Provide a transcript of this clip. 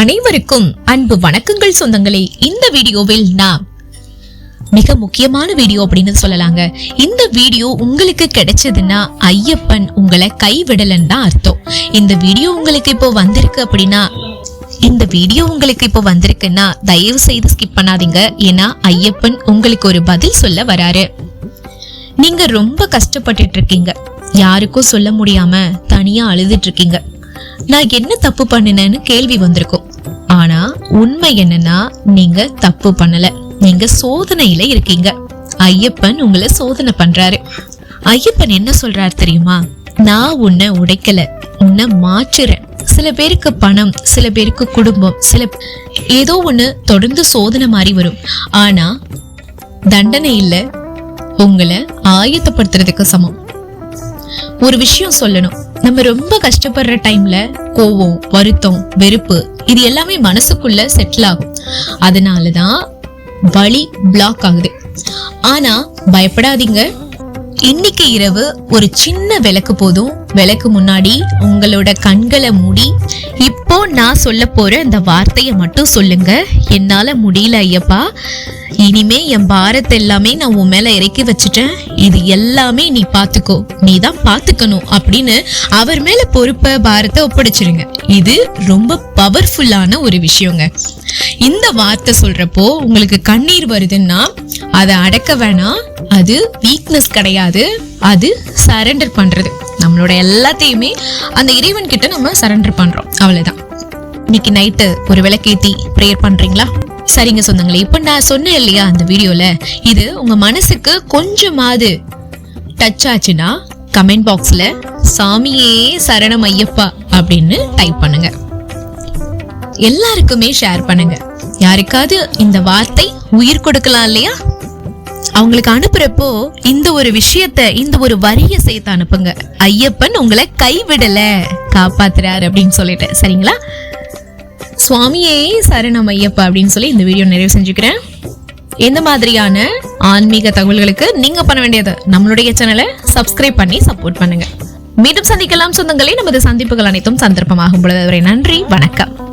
அனைவருக்கும் அன்பு வணக்கங்கள் சொந்தங்களே. இந்த வீடியோவில் நாம் மிக முக்கியமான வீடியோ அப்படின்னு சொல்லலாங்க. இந்த வீடியோ உங்களுக்கு கிடைச்சதுன்னா ஐயப்பன் உங்களை கைவிடலன்னு தான் அர்த்தம். இந்த வீடியோ உங்களுக்கு இப்போ வந்திருக்கு அப்படின்னா இந்த வீடியோ உங்களுக்கு இப்போ வந்திருக்குன்னா தயவு செய்து ஸ்கிப் பண்ணாதீங்க. ஏன்னா ஐயப்பன் உங்களுக்கு ஒரு பதில் சொல்ல வராரு. நீங்க ரொம்ப கஷ்டப்பட்டுட்டு இருக்கீங்க. யாருக்கும் சொல்ல முடியாம தனியா அழுதுட்டு இருக்கீங்க. நான் என்ன தப்பு பண்ணினேன்னு கேள்வி வந்திருக்கும். ஆனா உண்மை என்னன்னா நீங்க தப்பு பண்ணல. நீங்க சோதனையில இருக்கீங்க. ஐயப்பன் உங்களை சோதனை பண்றாரு. ஐயப்பன் என்ன சொல்றாரு தெரியுமா? நான் உன்னை உடைக்கல உன்னை மாற்றுறேன். சில பேருக்கு பணம் சில பேருக்கு குடும்பம் சில ஏதோ ஒண்ணு தொடர்ந்து சோதனை மாதிரி வரும். ஆனா தண்டனை இல்ல உங்களை ஆயத்தப்படுத்துறதுக்கு சமம். ஒரு விஷயம் சொல்லணும். நம்ம ரொம்ப கஷ்டப்படுற டைம்ல கோவம் வருத்தம் வெறுப்பு இது எல்லாமே மனசுக்குள்ள செட்டில் ஆகும். அதனாலதான் வலி பிளாக் ஆகுது. ஆனா பயப்படாதீங்க. இன்னைக்கு இரவு ஒரு சின்ன விளக்கு போதும். விளக்கு முன்னாடி உங்களோட கண்களை மூடி இப்போ நான் சொல்ல போற அந்த வார்த்தையை மட்டும் சொல்லுங்க. என்னால முடியல ஐயப்பா. இனிமே என் பாரத்தை எல்லாமே நான் உன் மேல இறக்கி வச்சுட்டேன். இது எல்லாமே நீ பாத்துக்கோ. நீ தான் பாத்துக்கணும் அப்படின்னு அவர் மேல பொறுப்பை பாரத்தை ஒப்படைச்சிருங்க. இது ரொம்ப பவர்ஃபுல்லான ஒரு விஷயங்க. இந்த வார்த்தை சொல்றப்போ உங்களுக்கு கண்ணீர் வருதுன்னா அதை அடக்க வேணாம். அது வீக்னஸ் கிடையாது. அது சரண்டர் பண்றது. நம்மளோட எல்லாத்தையுமே அந்த இறைவன் கிட்ட நம்ம சரண்டர் பண்றோம். அவ்வளவுதான். இன்னைக்கு நைட்டு ஒரு விளக்கேத்தி ப்ரேயர் பண்றீங்களா? சரிங்க சொந்தங்களே இப்ப நான் சொன்னேன் இல்லையா அந்த வீடியோல? இது உங்க மனசுக்கு கொஞ்சமாவது டச் ஆச்சுன்னா கமெண்ட் பாக்ஸ்ல சாமியே சரணம் ஐயப்பா அப்படின்னு டைப் பண்ணுங்க. எல்லாருக்குமே ஷேர் பண்ணுங்க. யாருக்காவது இந்த வார்த்தை உயிர் கொடுக்கலாம் இல்லையா? அவங்களுக்கு அனுப்புறப்போ இந்த ஒரு விஷயத்த இந்த ஒரு வரிய சேர்த்து அனுப்புங்க. ஐயப்பன் உங்களை கைவிடல காப்பாத்துறாரு அப்படின்னு சொல்லிட்டு. சரிங்களா? சுவாமியே சரணம் ஐயப்பா அப்படின்னு சொல்லி இந்த வீடியோ நிறைவு செஞ்சுக்கிறேன். எந்த மாதிரியான ஆன்மீக தகவல்களுக்கு நீங்க பண்ண வேண்டியது நம்மளுடைய சேனலை சப்ஸ்கிரைப் பண்ணி சப்போர்ட் பண்ணுங்க. மீண்டும் சந்திக்கலாம் சொந்தங்களே. நமது சந்திப்புகள் அனைத்தும் சந்தர்ப்பமாகும் பொழுது அவரை நன்றி வணக்கம்.